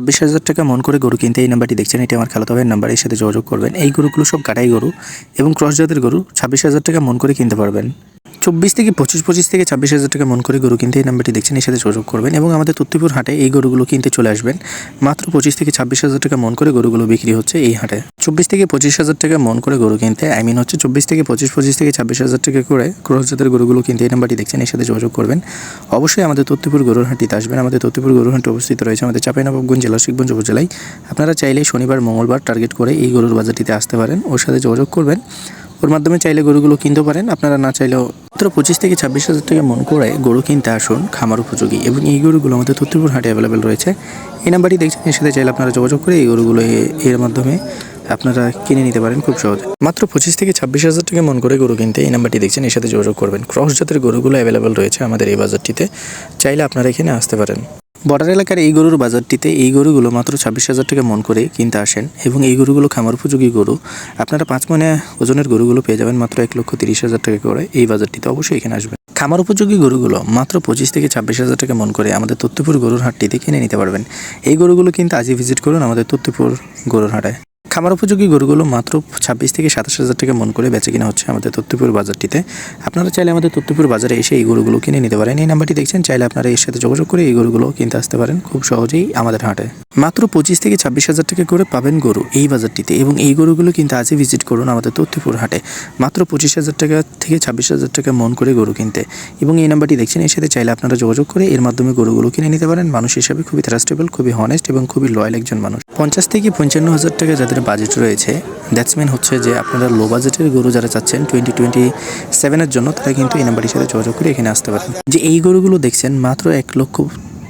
ছাব্বিশ হাজার টাকা মন করে গরু কিনতে এই নাম্বারটি দেখছেন, এটি আমার খালাতো ভাইয়ের নাম্বার এর সাথে যোগাযোগ করবেন। এই গরুগুলো সব কাটাই গরু এবং ক্রস জাতের গরু, ছাব্বিশ হাজার টাকা মন করে কিনতে পারবেন। চব্বিশ থেকে পঁচিশ পঁচিশ থেকে ছাব্বিশ হাজার টাকা মন করে গরু কিনতে এই নাম্বারটি দেখছেন, এর সাথে যোগাযোগ করবেন এবং আমাদের তত্ত্বপুর হাটে এই গরুগুলো কিনতে চলে আসবেন। মাত্র পঁচিশ থেকে ছাব্বিশ হাজার টাকা মন করে গরুগুলো বিক্রি হচ্ছে এই হাটে। চব্বিশ থেকে পঁচিশ হাজার টাকা মন করে গরু কিনতে, আই মিন হচ্ছে চব্বিশ থেকে পঁচিশ পঁচিশ থেকে ছাব্বিশ হাজার টাকা করে ক্রস জাতের গরুগুলো কিনতে এই নাম্বারটি দেখছেন, এর সাথে যোগাযোগ করবেন। অবশ্যই আমাদের তত্ত্বপুর গরুর হাটিতে আসবেন। আমাদের তত্ত্বপুর গরুর হাটে অবস্থিত রয়েছে আমাদের চাঁপাইনবাবগঞ্জ জেলা শিখগঞ্জ উপজেলায়। আপনারা চাইলে শনিবার, মঙ্গলবার টার্গেট করে এই গরুর বাজারটিতে আসতে পারেন ওর সাথে যোগাযোগ করবেন। ওর মাধ্যমে চাইলে গরুগুলো কিনতে পারেন। আপনারা না চাইলেও মাত্র পঁচিশ থেকে ছাব্বিশ হাজার টাকা মন করে গরু কিনতে আসুন খামার উপযোগী এবং এই গরুগুলো আমাদের তত্ত্বপুর হাটে অ্যাভেলেবেল রয়েছে। এই নাম্বারটি দেখছেন, এর সাথে চাইলে আপনারা যোগাযোগ করে এই গরুগুলো এর মাধ্যমে আপনারা কিনে নিতে পারেন খুব সহজে। মাত্র পঁচিশ থেকে ছাব্বিশ হাজার টাকা মন করে গরু কিনতে এই নাম্বারটি দেখছেন, এর সাথে যোগাযোগ করবেন। ক্রস জাতের গরুগুলো অ্যাভেলেবেল রয়েছে আমাদের এই বাজারটিতে। চাইলে আপনারা এখানে আসতে পারেন। বর্ডার এলাকার এই গরুর বাজারটিতে এই গরুগুলো মাত্র ছাব্বিশ হাজার টাকা মন করে কিনতে আসেন এবং এই গরুগুলো খামার উপযোগী গরু। আপনারা পাঁচ মনে ওজনের গরুগুলো পেয়ে যাবেন মাত্র এক লক্ষ তিরিশ হাজার টাকা করে। এই বাজারটিতে অবশ্যই এখানে আসবেন। খামার উপযোগী গরুগুলো মাত্র পঁচিশ থেকে ছাব্বিশ হাজার টাকা মন করে আমাদের তত্ত্বপুর গরুর হাটটিতে কিনে নিতে পারবেন। এই গরুগুলো কিন্তু আজই ভিজিট করুন আমাদের তত্ত্বপুর গরুর হাটে। খামার উপযোগী গরুগুলো মাত্র ছাব্বিশ থেকে সাতাশ হাজার টাকা মন করে বেচে কিনা হচ্ছে আমাদের তত্ত্বপুর বাজারটিতে। আপনারা চাইলে আমাদের তত্ত্বপুর বাজারে এসে এই গরুগুলো কিনে নিতে পারেন। এই নাম্বারটি দেখছেন, চাইলে আপনারা এর সাথে যোগাযোগ করে এই গরুগুলো কিনতে আসতে পারেন খুব সহজেই আমাদের হাটে। মাত্র পঁচিশ থেকে ছাব্বিশ হাজার টাকা করে পাবেন গরু এই বাজারটিতে এবং এই গরুগুলো কিন্তু আজই ভিজিট করুন আমাদের তত্ত্বপুর হাটে। মাত্র পঁচিশ হাজার টাকা থেকে ছাব্বিশ হাজার টাকা মন করে গরু কিনতে। এবং এই নাম্বারটি দেখছেন, এর সাথে চাইলে আপনারা যোগাযোগ করে এর মাধ্যমে গরুগুলো কিনে নিতে পারেন। মানুষ হিসাবে খুবই ট্রাস্টেবল খুবই হনেস্ট এবং খুবই লয়াল একজন মানুষ। পঞ্চাশ থেকে পঞ্চান্ন হাজার টাকা যাদের বাজেট রয়েছে দ্যাটসম্যান হচ্ছে যে আপনারা লো বাজেটের গরু যারা চাচ্ছেন টোয়েন্টি টোয়েন্টি সেভেনের জন্য, তারা কিন্তু এই নাম্বারটির সাথে যোগাযোগ করে এখানে আসতে পারেন যে এই গরুগুলো দেখছেন, মাত্র এক লক্ষ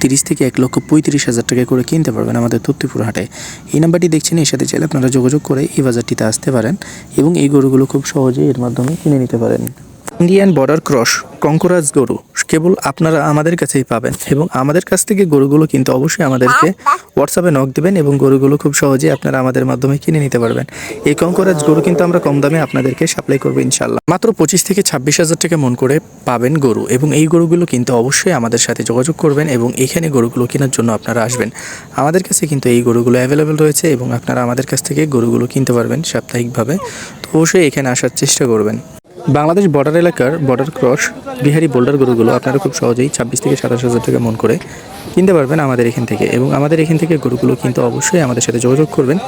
তিরিশ থেকে এক লক্ষ পঁয়ত্রিশ হাজার টাকা করে কিনতে পারবেন আমাদের তত্ত্বপুর হাটে। এই নাম্বারটি দেখছেন, এর সাথে চাইলে আপনারা যোগাযোগ করে এই বাজারটিতে আসতে পারেন এবং এই গরুগুলো খুব সহজেই এর মাধ্যমে কিনে নিতে পারেন। ইন্ডিয়ান বর্ডার ক্রস, কঙ্করাজ গরু কেবল আপনারা আমাদের কাছেই পাবেন এবং আমাদের কাছ থেকে গরুগুলো কিন্তু অবশ্যই আমাদেরকে হোয়াটসঅ্যাপে নক দেবেন এবং গরুগুলো খুব সহজেই আপনারা আমাদের মাধ্যমে কিনে নিতে পারবেন। এই কঙ্করাজ গরু কিন্তু আমরা কম দামে আপনাদেরকে সাপ্লাই করব ইনশাল্লাহ মাত্র পঁচিশ থেকে ছাব্বিশ হাজার টাকা মন করে পাবেন গরু এবং এই গরুগুলো কিন্তু অবশ্যই আমাদের সাথে যোগাযোগ করবেন এবং এখানে গরুগুলো কেনার জন্য আপনারা আসবেন। আমাদের কাছে কিন্তু এই গরুগুলো অ্যাভেলেবেল রয়েছে এবং আপনারা আমাদের কাছ থেকে গরুগুলো কিনতে পারবেন সাপ্তাহিকভাবে। তো অবশ্যই এখানে আসার চেষ্টা করবেন। বাংলাদেশ বর্ডার এলাকার বর্ডার ক্রস, বিহারি বোল্ডার গরুগুলো আপনারা খুব সহজেই ছাব্বিশ থেকে সাতাশ হাজার টাকা মন করে কিনতে পারবেন আমাদের এখান থেকে এবং আমাদের এখান থেকে গরুগুলো কিন্তু অবশ্যই আমাদের সাথে যোগাযোগ করবেন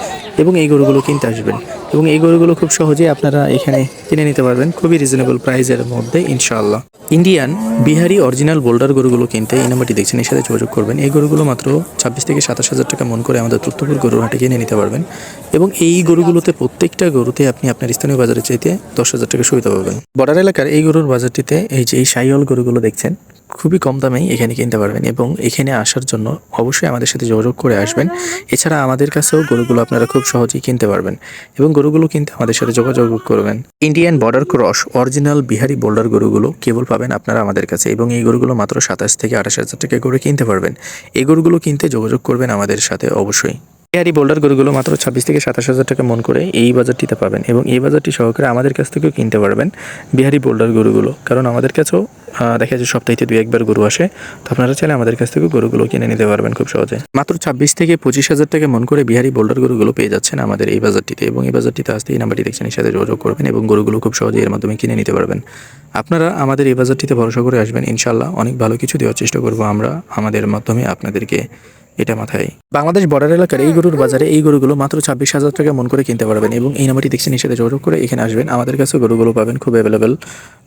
এবং এই গরুগুলো কিনতে আসবেন এবং এই গরুগুলো খুব সহজেই আপনারা এখানে কিনে নিতে পারবেন খুবই রিজনেবল প্রাইসের মধ্যে, ইনশাআল্লাহ। ইন্ডিয়ান বিহারি অরিজিনাল বোল্ডার গরুগুলো কিনতে এই নাম্বারটি দেখছেন, এর সাথে যোগাযোগ করবেন। এই গরুগুলো মাত্র ছাব্বিশ থেকে সাতাশ হাজার টাকা মন করে আমাদের তত্ত্বপুর গরুর হাটে কিনে নিতে পারবেন এবং এই গরুগুলোতে প্রত্যেকটা গরুতে আপনি আপনার স্থানীয় বাজারে চাইতে দশ হাজার টাকা সুবিধা পাবেন। বর্ডার এলাকার এই গরুর বাজারটিতে এই যে এই সাইহল গরুগুলো দেখছেন খুবই কম দামেই এখানে কিনতে পারবেন এবং এখানে আসার জন্য অবশ্যই আমাদের সাথে যোগাযোগ করে আসবেন। এছাড়া আমাদের কাছেও গরুগুলো আপনারা খুব সহজেই কিনতে পারবেন এবং গরুগুলো কিনতে আমাদের সাথে যোগাযোগ করবেন। Indian border cross original Bihari boulder গরুগুলো কেবল পাবেন আপনারা আমাদের কাছে এবং এই গরুগুলো মাত্র সাতাশ থেকে আঠাশ হাজার টাকা করে কিনতে পারবেন। এই গরুগুলো কিনতে যোগাযোগ করবেন আমাদের সাথে অবশ্যই। বিহারি বোল্ডার গরুগুলো মাত্র ছাব্বিশ থেকে সাতাশ হাজার টাকা মন করে এই বাজারটিতে পাবেন এবং এই বাজারটি সহকারে আমাদের কাছ থেকেও কিনতে পারবেন বিহারি বোল্ডার গরুগুলো। কারণ আমাদের কাছেও দেখা যাচ্ছে সপ্তাহে দুই একবার গরু আসে। তো আপনারা চাইলে আমাদের কাছ থেকে গরুগুলো কিনে নিতে পারবেন খুব সহজে। মাত্র ছাব্বিশ থেকে পঁচিশ হাজার টাকা মন করে বিহারি বোল্ডার গরুগুলো পেয়ে যাচ্ছেন আমাদের এই বাজারটিতে এবং এই বাজারটিতে আসতে এই নাম্বারটি দেখছেন এর সাথে যোগাযোগ করবেন এবং গরুগুলো খুব সহজে এর মাধ্যমে কিনে নিতে পারবেন। আপনারা আমাদের এই বাজারটিতে ভরসা করে আসবেন। ইনশাল্লাহ অনেক ভালো কিছু দেওয়ার চেষ্টা করব আমরা। আমাদের মাধ্যমে আপনাদেরকে এটা মাথায়। বাংলাদেশ বর্ডার এলাকার এই গরুর বাজারে এই গরুগুলো মাত্র ছাব্বিশ হাজার টাকা মন করে কিনতে পারবেন এবং এই নাম্বারটি দেখছেন সাথে যোগাযোগ করে এখানে আসবেন। আমাদের কাছে গরুগুলো পাবেন, খুব অ্যাভেলেবেল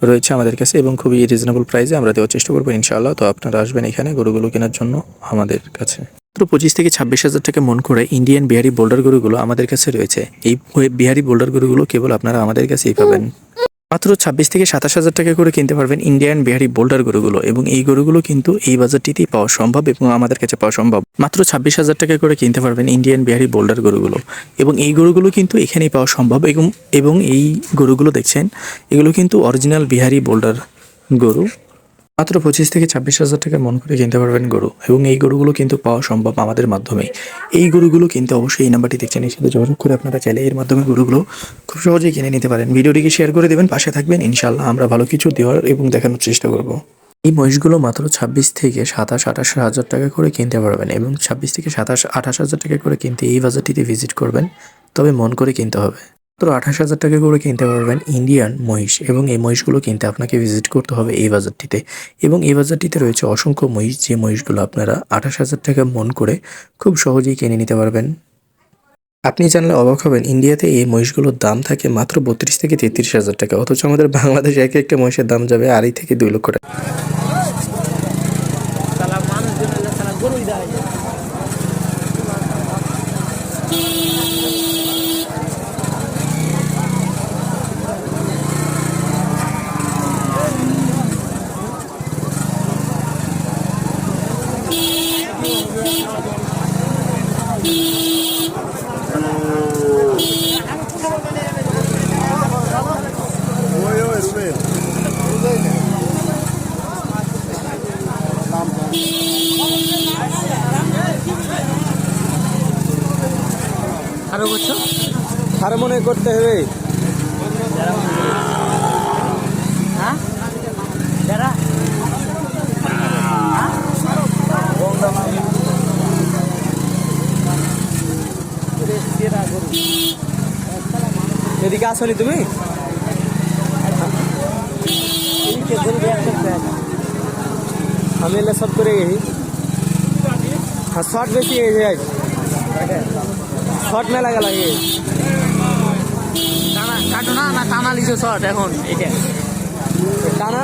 রয়েছে আমাদের কাছে এবং খুবই রিজনেবল প্রাইসে আমরা দেওয়ার চেষ্টা করব ইনশাআল্লাহ। তো আপনারা আসবেন এখানে গরুগুলো কেনার জন্য আমাদের কাছে। মাত্র পঁচিশ থেকে ছাব্বিশ হাজার টাকা মন করে ইন্ডিয়ান বিহারি বোল্ডার গরুগুলো আমাদের কাছে রয়েছে। এই বিহারি বোল্ডার গরুগুলো কেবল আপনারা আমাদের কাছেই পাবেন। মাত্র ছাব্বিশ থেকে সাতাশ হাজার টাকা করে কিনতে পারবেন ইন্ডিয়ান বিহারি বোল্ডার গরুগুলো এবং এই গরুগুলো কিন্তু এই বাজারটিতেই পাওয়া সম্ভব এবং আমাদের কাছে পাওয়া সম্ভব। মাত্র ছাব্বিশ হাজার টাকা করে কিনতে পারবেন ইন্ডিয়ান বিহারি বোল্ডার গরুগুলো এবং এই গরুগুলো কিন্তু এখানেই পাওয়া সম্ভব এবং এবং এই গরুগুলো দেখছেন, এগুলো কিন্তু অরিজিনাল বিহারি বোল্ডার গরু। মাত্র পঁচিশ থেকে ছাব্বিশ হাজার টাকা মন করে কিনতে পারবেন গরু এবং এই গরুগুলো কিন্তু পাওয়া সম্ভব আমাদের মাধ্যমে এই গরুগুলো কিনতে অবশ্যই এই নাম্বারটি দেখছেন এর সাথে যোগাযোগ করে আপনারা চাইলে এর মাধ্যমে গরুগুলো খুব সহজেই কিনে নিতে পারেন। ভিডিওটিকে শেয়ার করে দেবেন, পাশে থাকবেন ইনশাল্লাহ আমরা ভালো কিছু দেওয়ার এবং দেখানোর চেষ্টা করব। এই মহিষগুলো মাত্র ছাব্বিশ থেকে সাতাশ, আঠাশ হাজার টাকা করে কিনতে পারবেন এবং ছাব্বিশ থেকে সাতাশ, আঠাশ হাজার টাকা করে কিনতে এই বাজারটিতে ভিজিট করবেন, তবে মন করে কিনতে হবে। মাত্র আঠাশ হাজার টাকা করে কিনতে পারবেন ইন্ডিয়ান মহিষ এবং এই মহিষগুলো কিনতে আপনাকে ভিজিট করতে হবে এই বাজারটিতে। এবং এই বাজারটিতে রয়েছে অসংখ্য মহিষ যে মহিষগুলো আপনারা আঠাশ হাজার টাকা মন করে খুব সহজেই কিনে নিতে পারবেন। আপনি জানলে অবাক হবেন ইন্ডিয়াতে এই মহিষগুলোর দাম থাকে মাত্র বত্রিশ থেকে তেত্রিশ হাজার টাকা। অথচ আমাদের বাংলাদেশে এক একটা মহিষের দাম যাবে আড়াই থেকে দুই লক্ষ টাকা। সালা মানুষ আরও করছ আরও মনে করতে হবে হ্যাঁ যারা এদিকে আসলি তুমি? আমি এলে সব করে গেছি। হ্যাঁ শর্ট বেশি গেছি আজ শর্ট মেলা গেল কাটো না না টানা লিছো শর্ট এখন এটা টানা।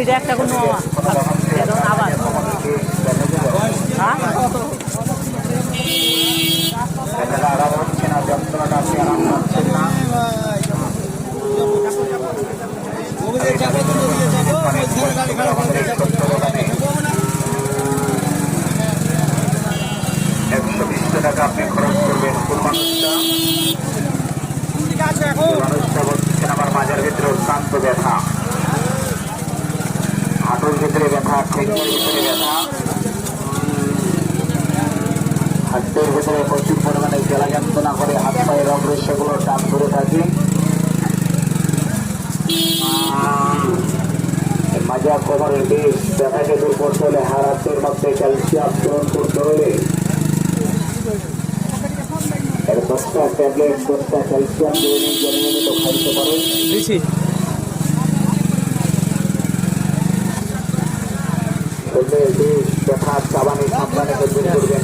মিনিট একটা কোনো আবার একশো বিশ টাকা আপনি খরচ করবেন। কোন মানুষটা আমার মাজার ভিতরে অত্যন্ত ব্যথা। ব্যথা ভিতরে হাতের ভিতরে প্রচুর পরিমাণে জেলা যন্ত্রণা করে হাত পায়ের অগ্রস্যগুলো টান ধরে থাকে। মাজা কোমরের বেশ ব্যথাকে দূর করতে হলে হারাতের মধ্যে ক্যালসিয়াম পূরণ করতে হলে। দশটা ট্যাবলেট, দশটা ক্যালসিয়াম নিয়মিত খাইতে পারেন মানে